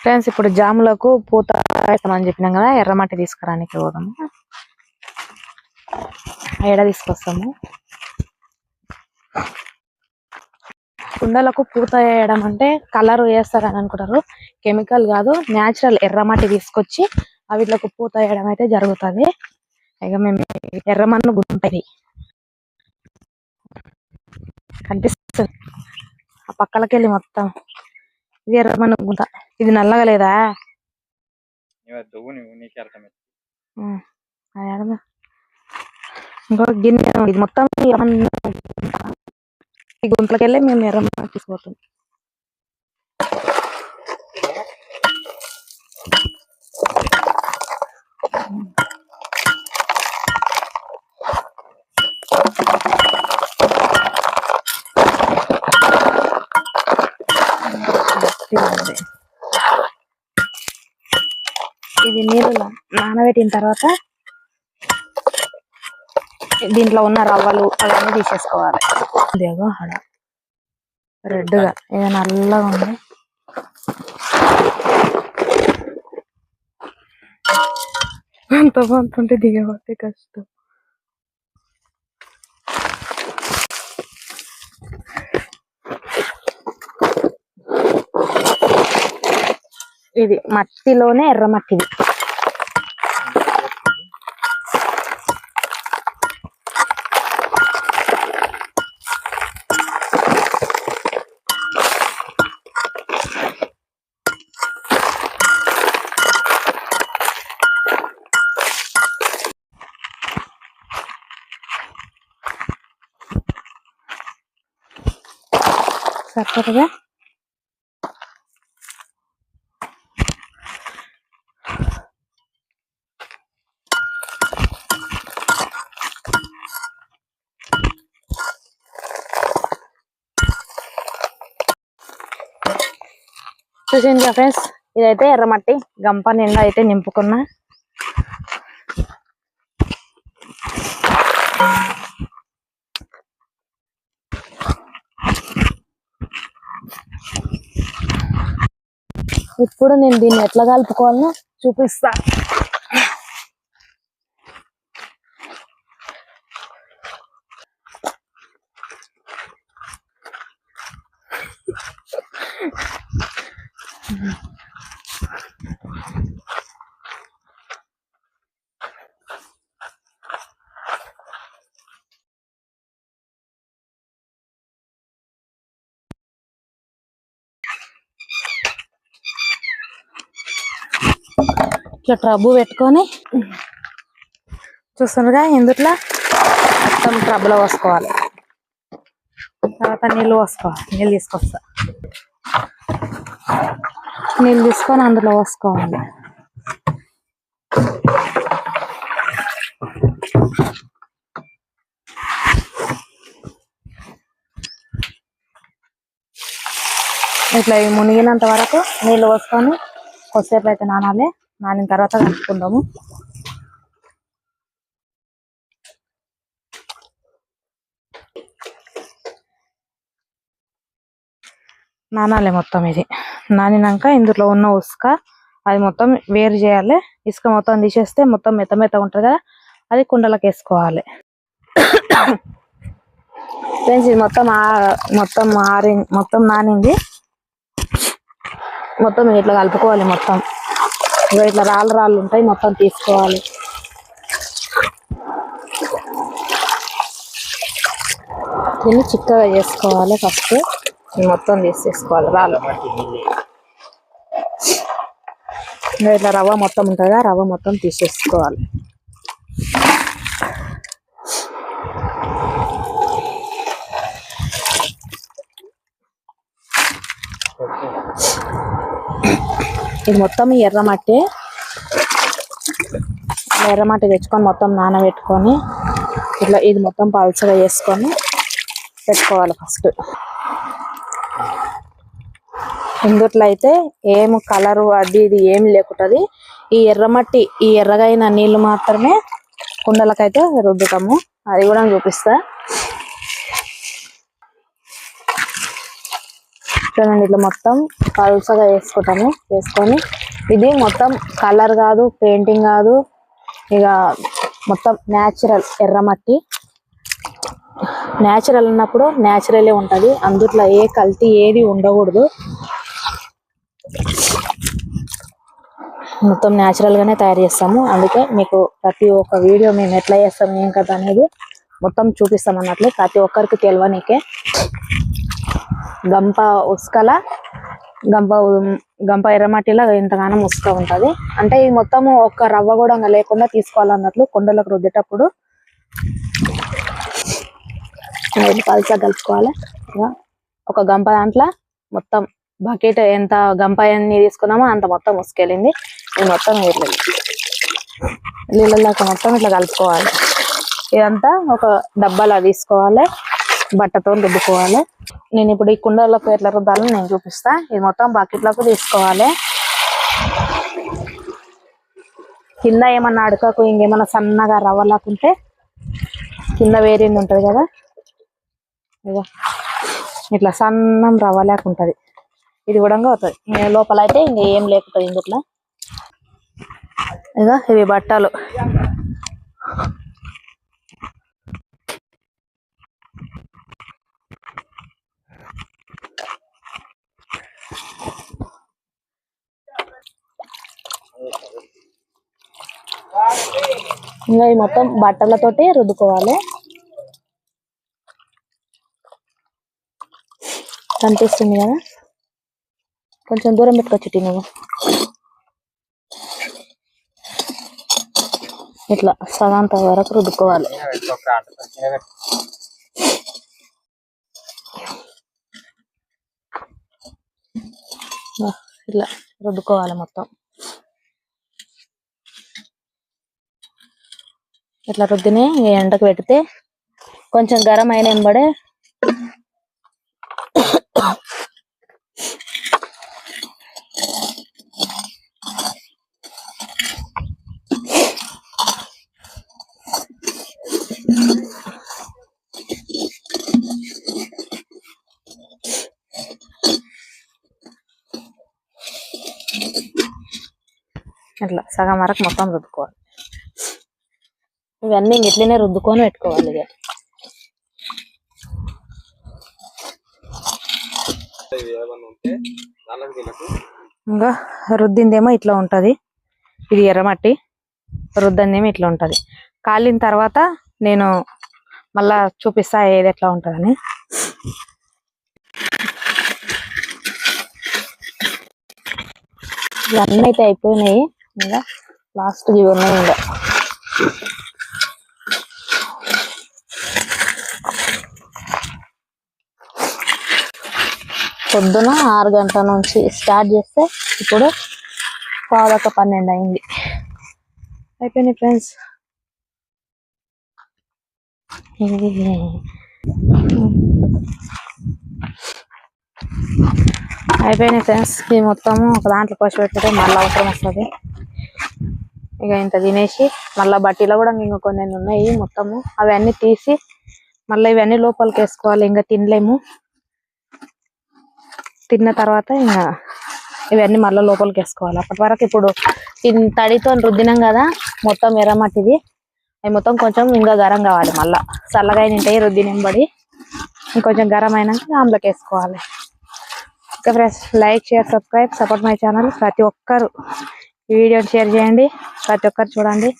Friends ఇప్పుడు జాములకు పూత వేస్తామని చెప్పినాం కదా ఎర్రమట్టి తీసుకురానికి పోదాము ఎడ తీసుకొస్తాము? కుండలకు పూత వేయడం అంటే కలర్ వేస్తారని అనుకుంటారు. కెమికల్ కాదు న్యాచురల్ ఎర్రమట్టి తీసుకొచ్చి వీటికి పూత వేయడం అయితే జరుగుతుంది. ఇక మేము ఎర్రమన్ను గుంటది కనిపిస్తుంది. ఆ పక్కలకెళ్ళి మొత్తం. ఇది ఎర్రమన్న గుంత ఇది నల్లగా లేదా? ఇంకో గిన్నె ఇది మొత్తం ఈ గుంతలకెళ్ళి మేము ఎర్రమన్న తీసుకుపోతాం. Mm-hmm. నానబెట్టిన తర్వాత దీంట్లో ఉన్న రవ్వలు అవన్నీ తీసేసుకోవాలి. ఇదేగో అడ రెడ్ ఏదో నల్లగా ఉంది. అంత బాగుంటుంటే దిగబడితే కష్టం. ఇది మట్టిలోనే ఎర్రమట్టిది సరిపడగా చూసిందిగా ఫ్రెండ్స్? ఇదైతే ఎర్రమట్టి గంప నిండా అయితే నింపుకున్నా. ఇప్పుడు నేను దీన్ని ఎట్లా కలుపుకోవాలనో చూపిస్తా. ఇట్లా ట్రబ్బు పెట్టుకొని చూస్తున్నారుగా ఎందుట్లా మొత్తం ట్రబ్బులో పోసుకోవాలి. తర్వాత నీళ్ళు పోసుకోవాలి. నీళ్ళు తీసుకొస్తా. నీళ్ళు తీసుకొని అందులో పోసుకోవాలి. ఇట్లా మునిగినంత వరకు నీళ్ళు పోసుకొని కొద్దిసేపు అయితే నానాలి. నానిన తర్వాత కలుపుకుందాము. నానాలి మొత్తం ఇది. నానినాక ఇందులో ఉన్న ఉసుక అది మొత్తం వేరు చేయాలి. ఇసుక మొత్తం తీసేస్తే మొత్తం మెత్త మెత్త ఉంటుంది కదా అది కుండలకు వేసుకోవాలి. ఫ్రెండ్స్ ఇది మొత్తం మొత్తం ఆరి మొత్తం నానింది. మొత్తం ఇట్లా కలుపుకోవాలి మొత్తం. ఇట్లా రాళ్ళు రాళ్ళు ఉంటాయి మొత్తం తీసుకోవాలి. దీన్ని చిక్కగా చేసుకోవాలి ఫస్ట్. మొత్తం తీసేసుకోవాలి రాళ్ళు. ఇట్లా రవ్వ మొత్తం ఉంటుందా కదా రవ్వ మొత్తం తీసేసుకోవాలి. ఇది మొత్తం ఎర్ర ఎర్రమట్టి ఎర్ర ఎర్రమట్టి తెచ్చుకొని మొత్తం నానబెట్టుకొని ఇట్లా ఇది మొత్తం పల్చగా చేసుకొని పెట్టుకోవాలి ఫస్ట్. ఇందుట్లో అయితే ఏం కలరు అది ఇది ఏం లేకుంటుంది. ఈ ఎర్రమట్టి ఈ ఎర్రగైన నీళ్ళు మాత్రమే కుండలకైతే రుద్దుతాము. అది కూడా చూపిస్తా. చూడండి ఇట్లా మొత్తం పలుసగా వేసుకుంటాము వేసుకొని ఇది మొత్తం కలర్ కాదు పెయింటింగ్ కాదు ఇక మొత్తం న్యాచురల్ ఎర్రమట్టి న్యాచురల్ అన్నప్పుడు న్యాచురలే ఉంటది అందుట్లో ఏ కల్తీ ఏది ఉండకూడదు. మొత్తం న్యాచురల్గానే తయారు చేస్తాము అందుకే మీకు ప్రతి ఒక్క వీడియో మేము ఎట్లా చేస్తాం ఏం కదా అనేది మొత్తం చూపిస్తాం అన్నట్లు ప్రతి ఒక్కరికి తెలియనికే గంప ఉసుకల గంప గంప ఎర్రమట్టిలా ఇంతగానం ఉసుక ఉంటది. అంటే ఇది మొత్తము ఒక్క రవ్వ కూడా లేకుండా తీసుకోవాలన్నట్లు కొండలకు రుద్దేటప్పుడు పలుసా కలుపుకోవాలి. ఒక గంప దాంట్లో మొత్తం బకెట్ ఎంత గంప ఎన్ని తీసుకున్నామో అంత మొత్తం ఉసుకెళ్ళింది. ఇది మొత్తం నీళ్ళు నీళ్ళ మొత్తం ఇట్లా కలుపుకోవాలి. ఇదంతా ఒక డబ్బాలా తీసుకోవాలి. బట్టతో రుద్దుకోవాలి నేను ఇప్పుడు ఈ కుండలకు ఎట్లా రుద్దాలని నేను చూపిస్తా. ఇది మొత్తం బకెట్లకు తీసుకోవాలి. కింద ఏమన్నా అడకకు ఇంకేమన్నా సన్నగా రవ్వలాకుంటే కింద వేరేది ఉంటది కదా? ఇగో ఇట్లా సన్నం రవ్వ లేకుంటది ఇది కూడా అవుతుంది. లోపల అయితే ఇంక ఏం లేకుంటుంది ఇందుట్లో ఇక ఇవి బట్టలు. ఇంకా ఈ మొత్తం బట్టలతోటి రుద్దుకోవాలి. కనిపిస్తుంది కదా? కొంచెం దూరం పెట్టుకోవచ్చు నువ్వు. ఇట్లా సగాంత వరకు రుద్దుకోవాలి. ఇట్లా రుద్దుకోవాలి మొత్తం. ఇట్లా రుద్దిని ఎండకు పెడితే కొంచెం గరం అయిన ఎంబడే ఇట్లా సగం వరకు మొత్తం రుద్దుకోవాలి. ఇవన్నీ ఇట్లనే రుద్దుకొని పెట్టుకోవాలి ఇక. ఇంకా రుద్దిందేమో ఇట్లా ఉంటది. ఇది ఎర్రమట్టి. రుద్దందేమో ఇట్లా ఉంటది. కాలిన తర్వాత నేను మళ్ళా చూపిస్తా ఏది ఎట్లా ఉంటదని. ఇవన్నీ అయితే అయిపోయినాయి. ఇంకా లాస్ట్ ఇవి ఉన్నాయి ఇంకా. పొద్దున ఆరు గంటల నుంచి స్టార్ట్ చేస్తే ఇప్పుడు పాదొక పన్నెండు అయింది. అయిపోయినాయి ఫ్రెండ్స్? అయిపోయినాయి ఫ్రెండ్స్. ఇది మొత్తము ఒక దాంట్లో కోసి పెట్టుకుంటే మళ్ళీ అవసరం వస్తుంది. ఇక ఇంత తినేసి మళ్ళీ బట్టీలో కూడా ఇంకా కొన్ని ఉన్నాయి మొత్తము. అవన్నీ తీసి మళ్ళీ ఇవన్నీ లోపలికి వేసుకోవాలి. ఇంకా తినలేము. తిన్న తర్వాత ఇంకా ఇవన్నీ మళ్ళీ లోపలికి వేసుకోవాలి. అప్పటి వరకు ఇప్పుడు తిన్ తడితో రుద్దినాం కదా మొత్తం ఎర్రమట్టిది. అవి మొత్తం కొంచెం ఇంకా గరం కావాలి మళ్ళీ. చల్లగా అయినాయి రుద్దినింబడి ఇంకొంచెం గరం అయినాక అందులోకి వేసుకోవాలి. ఇంకా friends like share subscribe support my channel. ప్రతి ఒక్కరు ఈ వీడియోని షేర్ చేయండి. ప్రతి ఒక్కరు చూడండి.